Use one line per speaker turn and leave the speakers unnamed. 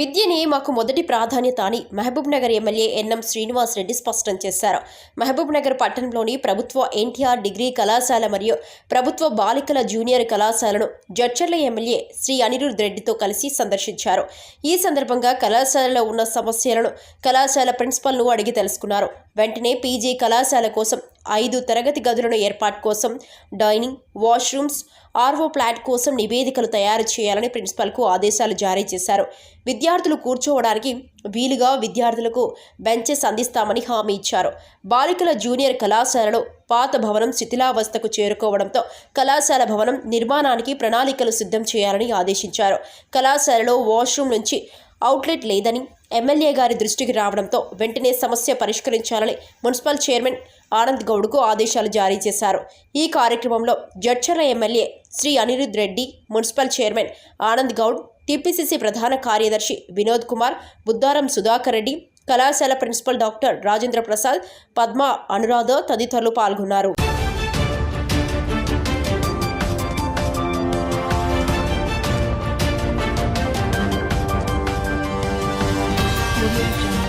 విద్యనే మాకు మొదటి ప్రాధాన్యత అని Mahabubnagar MLA NM Srinivas Reddy స్పష్టం చేశారు. మహబూబ్ నగర్ పట్టణంలోని ప్రభుత్వ ఎన్టీఆర్ డిగ్రీ కళాశాల మరియు ప్రభుత్వ బాలికల జూనియర్ కళాశాలను జడ్చర్ల ఎమ్మెల్యే శ్రీ అనిరుద్ రెడ్డితో కలిసి సందర్శించారు. ఈ సందర్భంగా కళాశాలలో ఉన్న సమస్యలను కళాశాల ప్రిన్సిపల్ను అడిగి తెలుసుకున్నారు. వెంటనే పీజీ కళాశాల కోసం ఐదు తరగతి గదులను ఏర్పాటు కోసం డైనింగ్ వాష్రూమ్స్ ఆర్వో ప్లాట్ కోసం నివేదికలు తయారు చేయాలని ప్రిన్సిపల్కు ఆదేశాలు జారీ చేశారు. విద్యార్థులు కూర్చోవడానికి వీలుగా విద్యార్థులకు బెంచెస్ అందిస్తామని హామీ ఇచ్చారు. బాలికల జూనియర్ కళాశాలలో పాత భవనం శిథిలావస్థకు చేరుకోవడంతో కళాశాల భవనం నిర్మాణానికి ప్రణాళికలు సిద్ధం చేయాలని ఆదేశించారు. కళాశాలలో వాష్రూమ్ నుంచి అవుట్లెట్ లేదని ఎమ్మెల్యే గారి దృష్టికి రావడంతో వెంటనే సమస్య పరిష్కరించాలని మున్సిపల్ చైర్మన్ ఆనంద్ గౌడ్కు ఆదేశాలు జారీ చేశారు ఈ కార్యక్రమంలో Jadcherla MLA Shri Anirudh Reddy municipal chairman Anand Goud TPCC ప్రధాన కార్యదర్శి వినోద్ కుమార్ బుద్దారం సుధాకర్ రెడ్డి కళాశాల ప్రిన్సిపల్ డాక్టర్ రాజేంద్ర ప్రసాద్ పద్మ అనురాధ తదితరులు పాల్గొన్నారు
Audio Jungle.